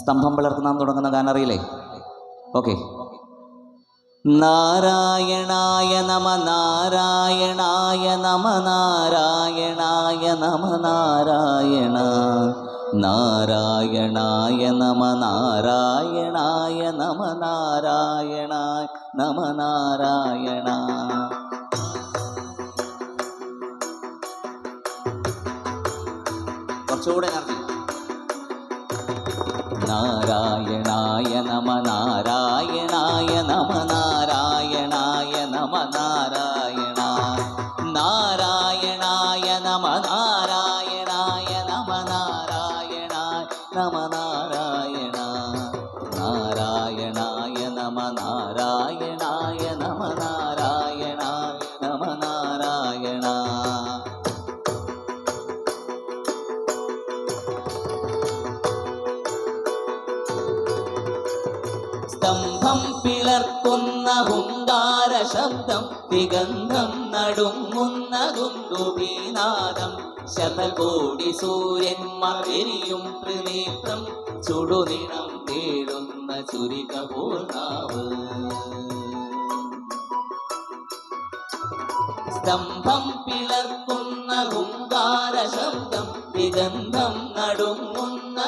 സ്തംഭം പിളർത്തുന്ന തുടങ്ങുന്ന ഗാനം അറിയില്ലേ? ഓക്കെ നാരായണായ നമ നാരായണായ നമ നാരായണായ നമ നാരായണ. നാരായണായ നമ നാരായണായ നമ നാരായണ. നമ നാരായണ. കുറച്ചുകൂടെ എനർജി നാരായണായ നമ നാരായണായ നമ നാരായണായ നമ നാരായണ സ്തംഭം പിളർക്കുന്ന ഹുങ്കാര ശബ്ദം ദിഗന്ധം നടുങ്ങുന്ന ഗുണ്ടുബീനാദം ശതകോടി സൂര്യന്മാർ എരിയും ത്രിനേത്രം ചുടുനിണം തേടുന്ന ചുരിക പൂർണാവ് സ്തംഭം പിളർക്കുന്ന ഹുങ്കാര ശബ്ദം ദിഗന്ധം നടുങ്ങുന്ന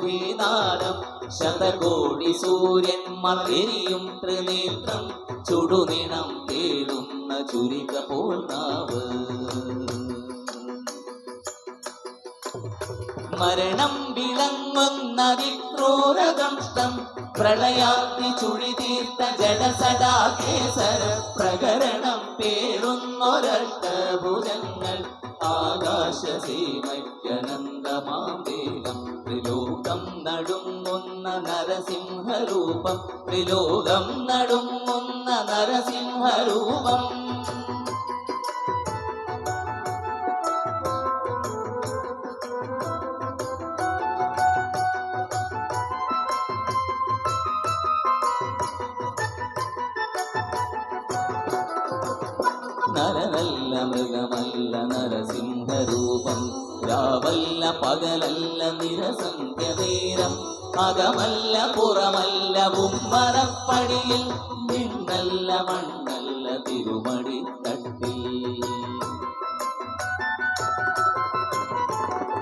വീനാടം ശതകോടി സൂര്യന്മാർ ത്രിനേത്രം ചുടുനിണം തേടുന്ന ചുരിക പൂർണാവ് മരണം വിളങ്ങുന്ന വിക്രൂരദംഷ്ടം പ്രളയാഗ്നി ചുഴി തീർത്ത ജലസടാകേസര പ്രകരണം പേറുന്നൊരഷ്ടഭുജങ്ങൾ ആകാശസീമയ്ക്കനന്തമാന്തേകം ത്രിലോകം നടുങ്ങുന്ന നരസിംഹരൂപം ത്രിലോകം നടുങ്ങുന്ന നരസിംഹരൂപം. നരനല്ല മൃഗമല്ല നരസിംഹരൂപം. രാവല്ല പകലല്ല നിരസന്ധ്യനേരം അകമല്ല പുറമല്ല ഉമ്മറപ്പടിയിൽ. നിന്നല്ല മണ്ണല്ല തിരുമടി തട്ടി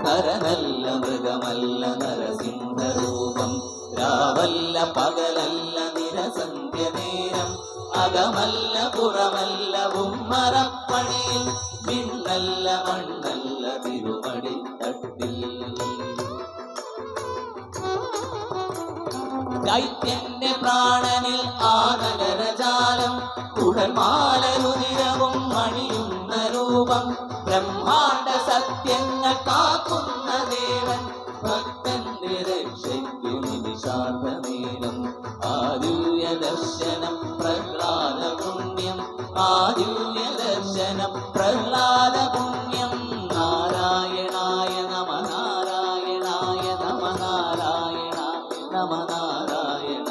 നരനല്ല മൃഗമല്ല നരസിംഹരൂപം. രാവല്ല പകലല്ല നിരസന്ധ്യ നേരം അകമല്ല പുറമല്ല ഉമ്മറപ്പണിയിൽ മിന്നല്ല മണ്ണല്ല തിരുമടി തട്ടിൽ. ദൈത്യന്റെ പ്രാണനിൽ ആനകരജാലം കുടൽമാലരുതിരവും മണിയുന്ന രൂപം ബ്രഹ്മാണ്ട സത്യങ്ങൾ കാക്കുന്ന ദേവൻ ഭക്തന്റെ രക്ഷയ്ക്കു ആദിവ്യ ദർശനം പ്രഹ്ലാദ പുണ്യം ആദിവ്യ ദർശനം പ്രഹ്ലാദ പുണ്യം. നാരായണായ നമ നാരായണായ നമ നാരായണ നമ നാരായണ.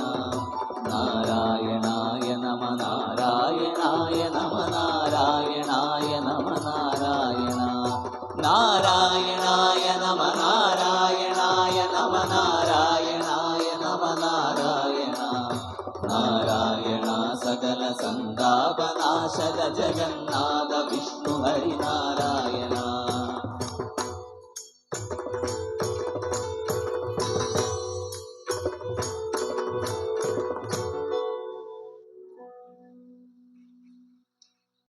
നാരായണായ നമ നാരായണായ നമ നാരായണായ നമ നാരായണ. നാരായണായ നമ നാരായണായ നമ നാരായണായ ఘన సంతాపనాశన జగన్నాథ విష్ణు హరినారాయణ